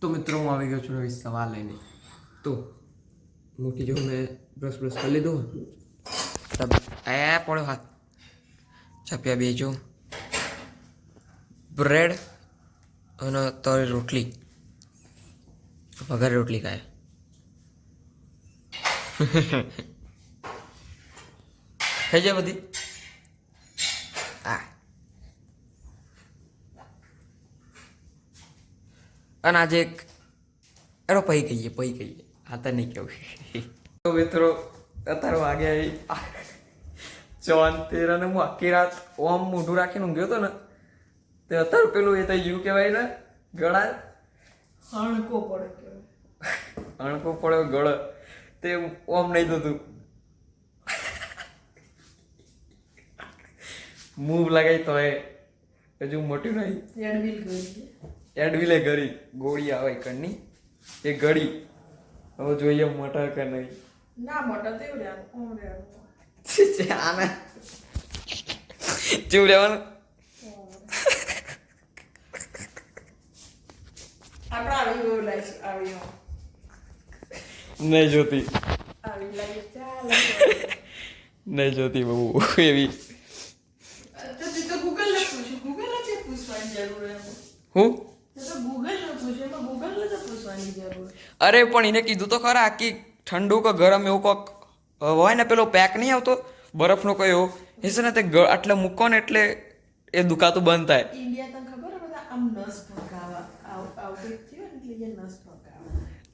તો મિત્રો, હું આવી ગયો છું નવી સવાલ લઈને. તો, મોટી જો મેં બ્રશ બ્રશ કરી લીધું. એ પડ્યો હાથ. છપ્યા બેજો. બ્રેડ અને તરી રોટલી. વઘારે રોટલી ખાય. થઈ જાય બધી? આ અને આજે એક અરે પૈ કહીએ પૈ કહીએ. આ તો નહીં કેવું. તો મિત્રો અત્યારે વાગ્યા ચોન તેર અને હું આખી રાત ઓમ મોઢું રાખીને ઊંઘ્યો હતો ને તે અત્યારે પેલું એ તો યુ કહેવાય ને ગળા? અણકો પડે અણકો પડ્યો ગળ. તે ઓમ નહીં થતું. મૂવ લગાવી તો એ. હજુ મોટી નહીં. એડવિલ ઘડી ગોળી આવે કણની એ ઘડી. હવે જોઈએ મટર કે નહીં. ના મટર તો છી, આને. આવી આમ. નહીં જોતી. નહીં જોતી બહુ એવી. હું? અરે પણ એને કીધું તો ખરા કે ઠંડુ કે ગરમ એવું કોક હોય ને પેલો પેક નહીં આવતો? બરફનો એવો? એ છે ને તે આટલે મૂકો ને એટલે એ દુખાતું બંધ થાય.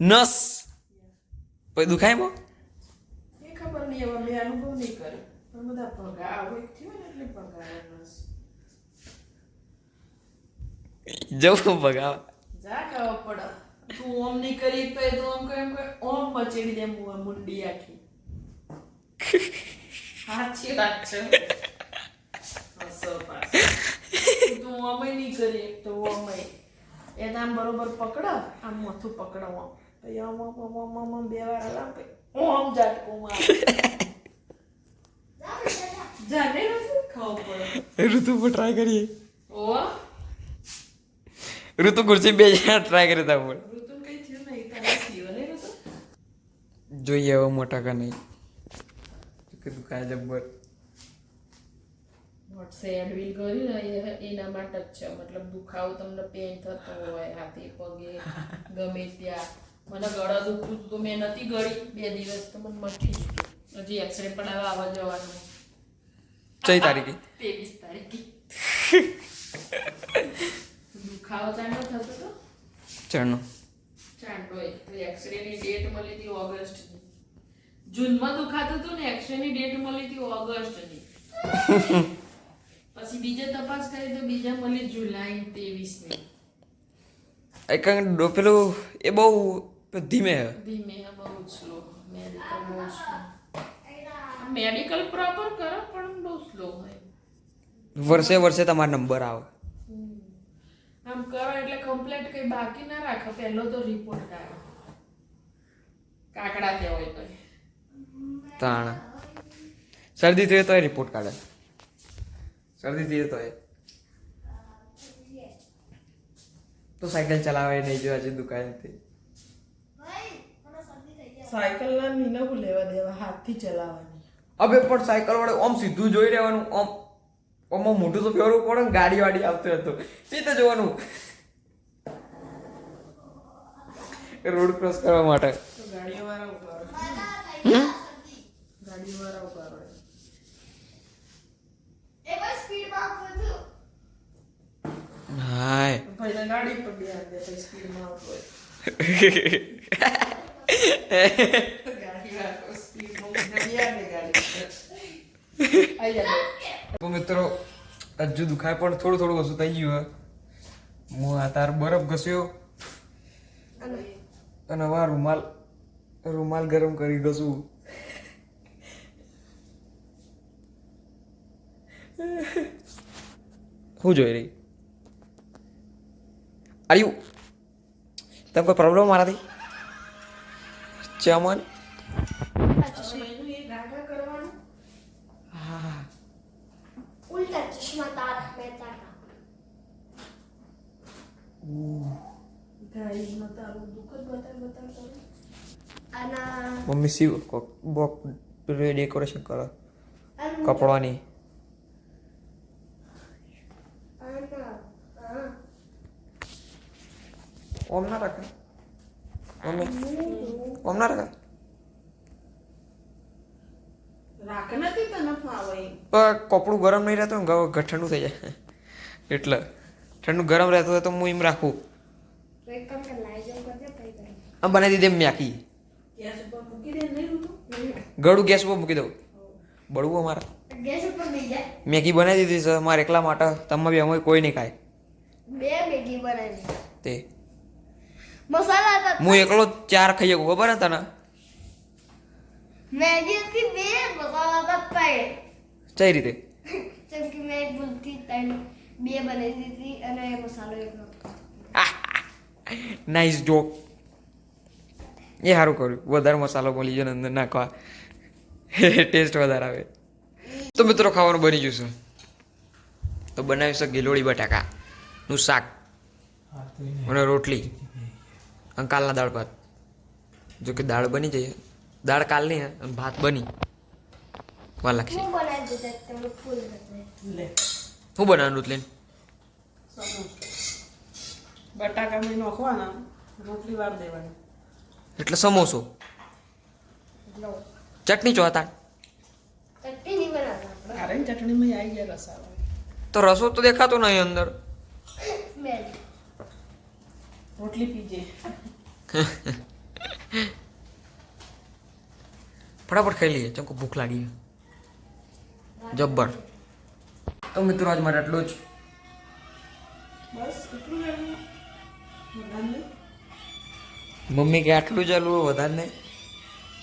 નસ પછી દુખાય બો ખબર નહીં હવે મેં અનુભવ નહીં કર્યો. પણ બધા ભગા આવે એટલે ભગાવે નસ. જવું ભગાવા. જા ખાવા પડે. તું ઓમ નહીં કરી તો ઓમ કેમ એમ ઓમ મચેડી દે મું મુંડી આખી. સાચી વાત છે. હસો. તું ઓમય નહીં કરી એક તો ઓમય. એને આમ બરોબર પકડો આમ માથું પકડો આમ પછી આમ આમ આમ આમ આમ આમ બે વાર હલાવ પછી ઓમ ઝાટકો માર જાને ખાવું પડે. ઋતુ પર ટ્રાય કરીએ. ઓ ઋતુ ખુરશી બે જણા ટ્રાય કરી તા બોલ કઈ જોઈએ હવે મોટા કા નહીં કીધું દુખાય જબ્બર વોટ્સે એડવિલ કર્યું ને એના માટે જ છે મતલબ દુખાવો તમને પેન થતો હોય હાથે પગે ગમે ત્યાં મને ગળા દુખતું હતું તો મેં નથી ગળી બે દિવસ તો મને મટી ગયું હજી એક્સરે પણ હવે આવવા જવાનું ચઈ તારીખે ત્રેવીસ તારીખે દુખાવો ચાંડો થતો હતો ચણનો ચાંડો એ તો એક્સરેની ડેટ મળી હતી ઓગસ્ટની. જૂનમાં દુખાતું હતું ને એક્સરેની ડેટ મળી હતી ઓગસ્ટની. પછી બીજે તપાસ કરી તો બીજા મળી જુલાઈ ત્રેવીસની. એક પેલું એ બહુ ધીમે હે. ધીમે બહુ સ્લો મેડિકલ બહુ સ્લો મેડિકલ પ્રોપર કરો પણ બહુ સ્લો હોય. વર્ષે વર્ષે તમારો નંબર આવે. આમ કરો એટલે કમ્પ્લેટ કઈ બાકી ના રાખો પહેલો તો રિપોર્ટ કાઢો. કાકડા ત્યાં હોય તો. તાણ. શરદી થઈ તો રિપોર્ટ કાઢે. શરદી થઈ તો તો સાયકલ ચલાવે નહીં જો આજે દુકાનથી. સાયકલ ના નીનકું લેવા દેવા હાથથી ચલાવવાની. હવે પણ સાયકલ વડે ઓમ સીધું જોઈ રહેવાનું ઓમ ઓમાં મોઢું તો ફેરવું પડે ને ગાડી વાડી આવતું હતું સીધે જોવાનું? રોડ ક્રોસ કરવા માટે. હાય. ગાડી પર બેહાડી સ્પીડમાં આવતો હોય ગાડી વાળો ગાડી. મિત્રો હજુ દુખાય પણ થોડું થોડું ઓછું થઈ ગયું હે. આ તાર બરફ ઘસ્યો. અને? હવે રૂમાલ રૂમાલ ગરમ કરી ઘસું. હું જોઈ રહી? આર યુ તમે કોઈ પ્રોબ્લેમ મારાથી? ચમન એનું એ ગાગા કરવાનું હા ઉલ્ટા ચશ્મા તારક મહેતા કા ગાઈમાં તારું દુઃખ જ બતાવ બતાવ તારું આના મમ્મી સીવ કોક બોક ડેકોરેશન કરો આનું કપડાની આના આ ઓમ ના રાખે મમ્મી ઓમ ના રાખે રાખ નથી તને ફાવે પણ કપડું ગરમ નહીં રહેતું ને ઠંડુ થઈ જાય. એટલે ઠંડુ ગરમ રહેતું હોય તો હું એમ રાખું. આમ બનાવી દીધી એમ મ્યાકી. ગળું ગેસ ઉપર મૂકી દઉં. બળવું અમારા. ગેસ ઉપર બી જાય? મેગી બનાવી દીધી છે મારે એકલા માટે. તમે બી અમે કોઈ નહીં ખાય. બે મેગી બનાવી તે. મસાલા હું એકલો ચાર ખાઈ શકું ખબર ને તને? મેગી બે મસાલા ત્રણ. કઈ રીતે? જેમ કે મેં ભૂલથી ત્રણ બે બનાવી દીધી અને મસાલો એક નહોતો. નાઇસ જોક એ સારું કર્યું. વધારે મસાલો મળી જાય ને અંદર નાખવા. ટેસ્ટ વધારે આવે. તો મિત્રો ખાવાનું બની જશે તો બનાવી શકે બટાકા નું શાક અને રોટલી. અને કાલના દાળ ભાત. જો કે દાળ બની જઈએ દાળ કાલની અને ભાત બની. વાર લાગશે. હું બનાવવાનું રોટલી બટાકા મેં નાખવાના રોટલી વાર દેવાની. એટલે સમોસો. ચટણી ચોતા તો રસો તો દેખાતો નહીં અંદર. રોટલી પીજે. ફટાફટ ખાઈ લઈએ ચમકો ભૂખ લાગી જબ્બર. તો મિત્રો આજ માટે એટલું જ. મમ્મી કે આટલું ચાલુ વધારે નહીં.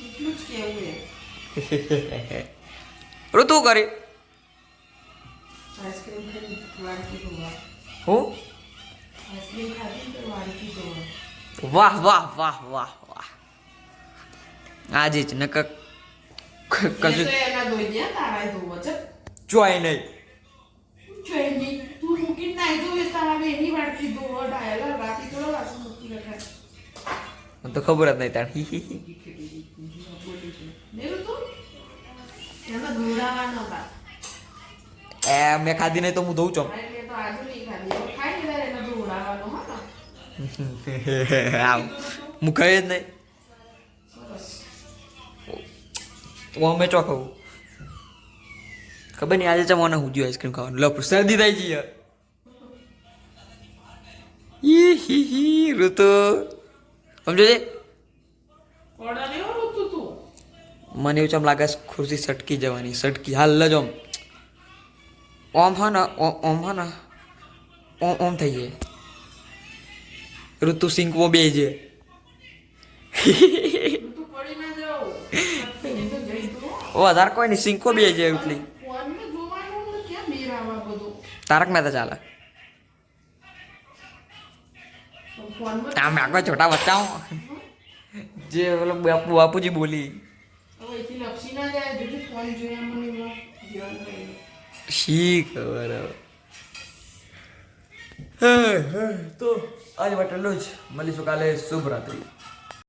એટલું જ કેવું ઋતુ કરી. આઈસ્ક્રીમ હું? વાહ વાહ વાહ વાહ વાહ. આજે જ નક મેં કશું ચોય નહીં ચોઈની તું મૂકીને નાઈ દો તારા બેની વાડકી ધોવા ડાયલા રાતી થોડો વાસણ મૂકી મને તો ખબર જ નહીં તાણ હી હી હી. એ મેં ખાધી નહીં તો હું ધોઉં છું હું ખાઈ જ નહીં હું અમે ચો ખાવું ખબર નહીં આજે છે મને હું આઈસ્ક્રીમ ખાવાનું. લપ શરદી થાય યાર. ઈ હી હી ઋતુ. સમજો છે? તું તું? મને એવું ચમ લાગે ખુરશી સટકી જવાની સટકી. હાલ જ ઓમ ઓમ હા ને ઓમ ઓમ હા ને. ઓમ ઓમ થઈ જાય. ઋતુ સિંકવો બે છે તું પડી ના જાઓ એ તો જઈ તું વધારે કોઈ નહીં સિંકો બે છે એટલી તારક મહેતા ચાલે. આમ આગળ છોટા બચ્ચાઓ જે ઓલો બાપુ બાપુજી બોલી. શી ખબર. તો આજ માટે એટલું જ. મળીશું કાલે શુભ રાત્રિ